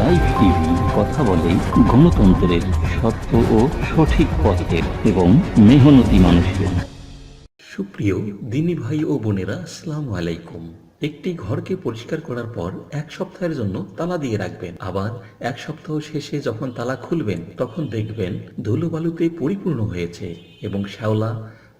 Live TV কথা বলে গণতন্ত্রের সত্য ও সঠিক পথের এবং মেহনতি মানুষের সুপ্রিয় দিনী ভাই ও বোনেরা, আসসালামু আলাইকুম। একটি ঘরকে পরিষ্কার করার পর এক সপ্তাহের জন্য তালা দিয়ে রাখবেন। আবার এক সপ্তাহ শেষে যখন তালা খুলবেন, তখন দেখবেন ধুলোবালুতে পরিপূর্ণ হয়েছে এবং শ্যাওলা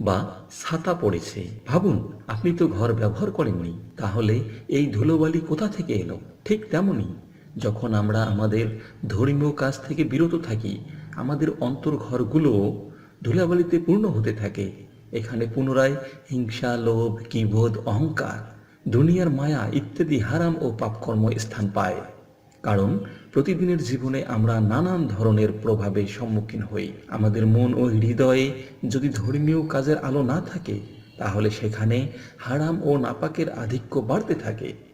বা ছাতা পড়েছে। ভাবুন, আপনি তো ঘর ব্যবহার করেননি, তাহলে এই ধুলোবালি কোথা থেকে এলো? ঠিক তেমনই যখন আমরা আমাদের ধর্মীয় কাজ থেকে বিরত থাকি, আমাদের অন্তর ঘরগুলোও ধুলাবালিতে পূর্ণ হতে থাকে। এখানে পুনরায় হিংসা, লোভ, কিবোধ, অহংকার, দুনিয়ার মায়া ইত্যাদি হারাম ও পাপকর্ম স্থান পায়। কারণ প্রতিদিনের জীবনে আমরা নানান ধরনের প্রভাবে সম্মুখীন হই। আমাদের মন ও হৃদয়ে যদি ধর্মীয় কাজের আলো না থাকে, তাহলে সেখানে হারাম ও নাপাকের আধিক্য বাড়তে থাকে।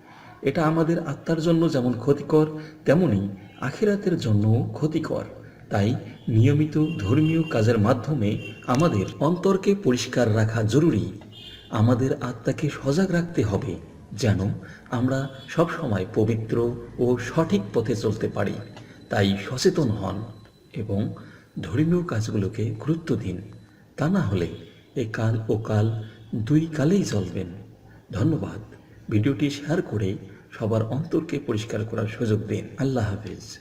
এটা আমাদের আত্মার জন্য যেমন ক্ষতিকর, তেমনি আখিরাতের জন্য ক্ষতিকর। তাই নিয়মিত ধর্মীয় কাজের মাধ্যমে আমাদের অন্তরকে পরিষ্কার রাখা জরুরি। আমাদের আত্মাকে সজাগ রাখতে হবে যেন আমরা সব সময় পবিত্র ও সঠিক পথে চলতে পারি। তাই সচেতন হন এবং ধর্মীয় কাজগুলোকে গুরুত্ব দিন। তা না হলে এ কাল ও কাল দুই কালেই চলবেন। ধন্যবাদ। ভিডিওটি শেয়ার করে সবার অন্তরকে পরিষ্কার করার সুযোগ দিন। আল্লাহ হাফিজ।